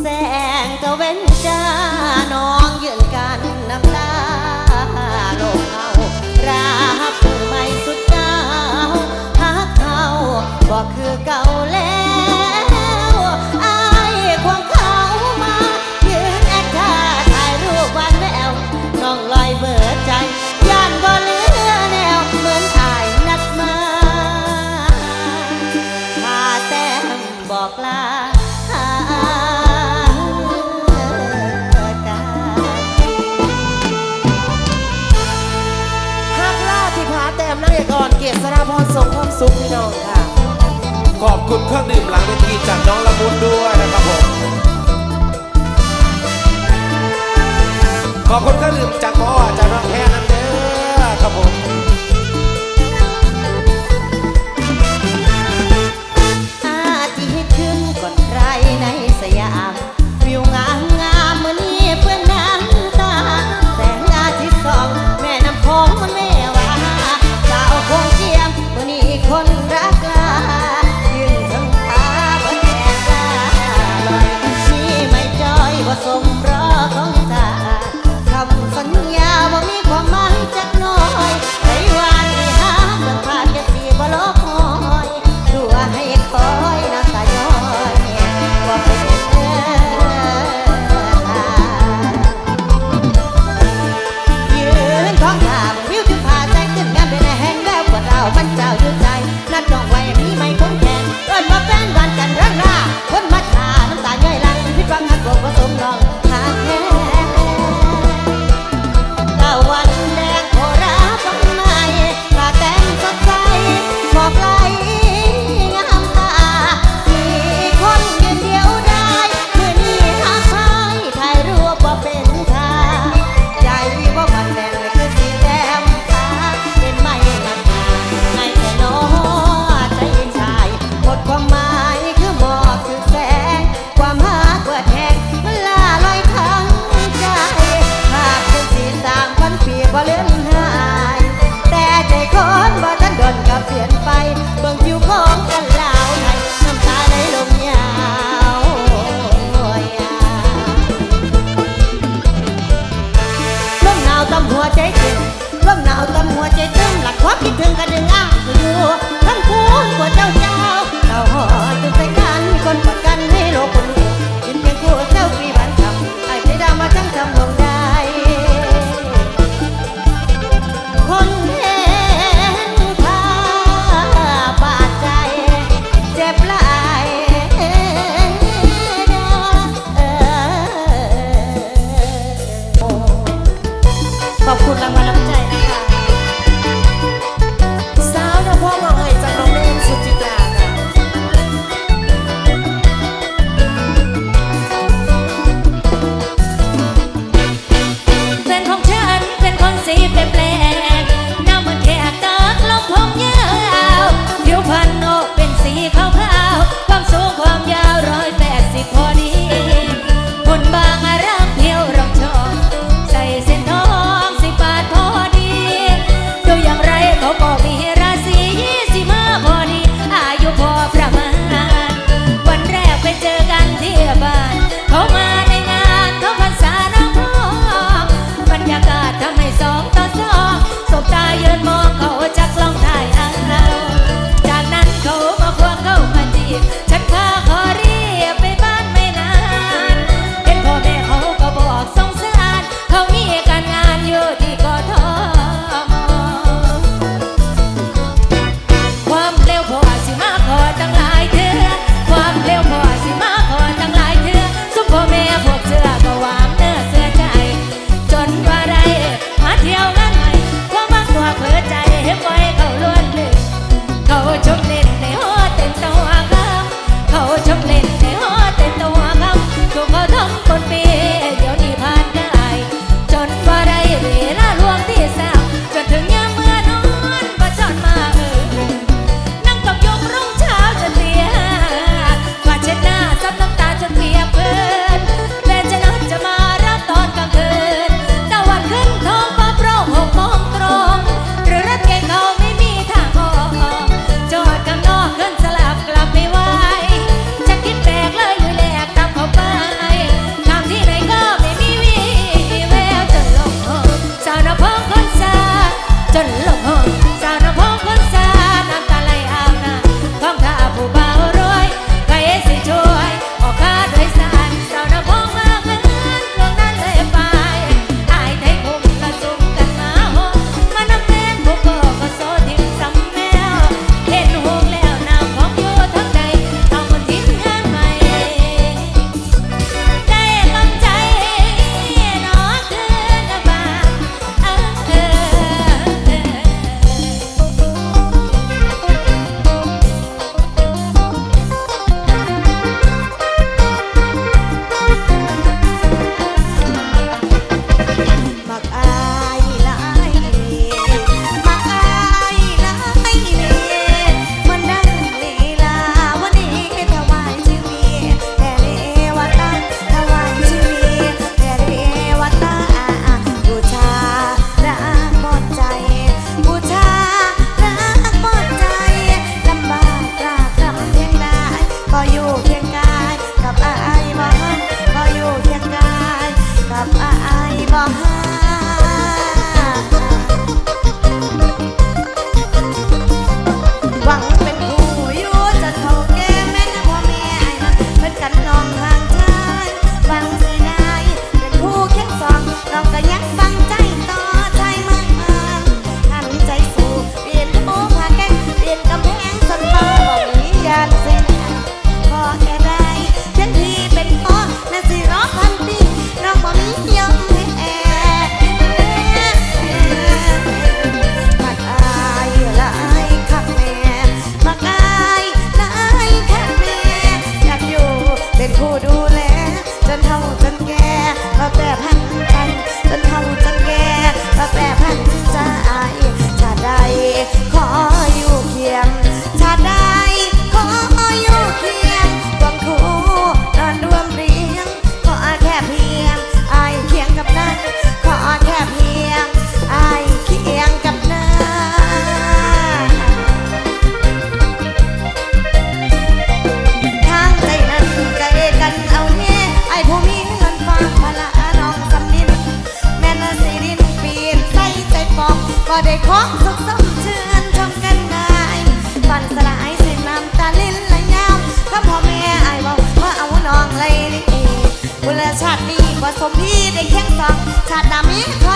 แสงตะเวนจ้า สุขพี่น้องค่ะ ขอบคุณเครื่องดื่มหลังเวทีจากน้องละมุนด้วยนะครับผม ขอบคุณเครื่องดื่มจากหมอจากน้องแค่นั้นเด้อครับผม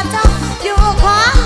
อจ้ออยู่ขวา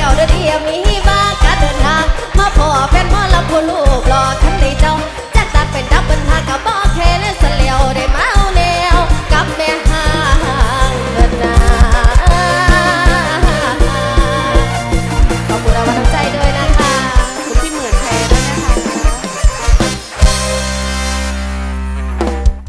แล้วเด้อเดียมีบ้านการเดินทาง มาพ่อแฟนหมอลำผู้ลูกหล่อทั้งในเจ้า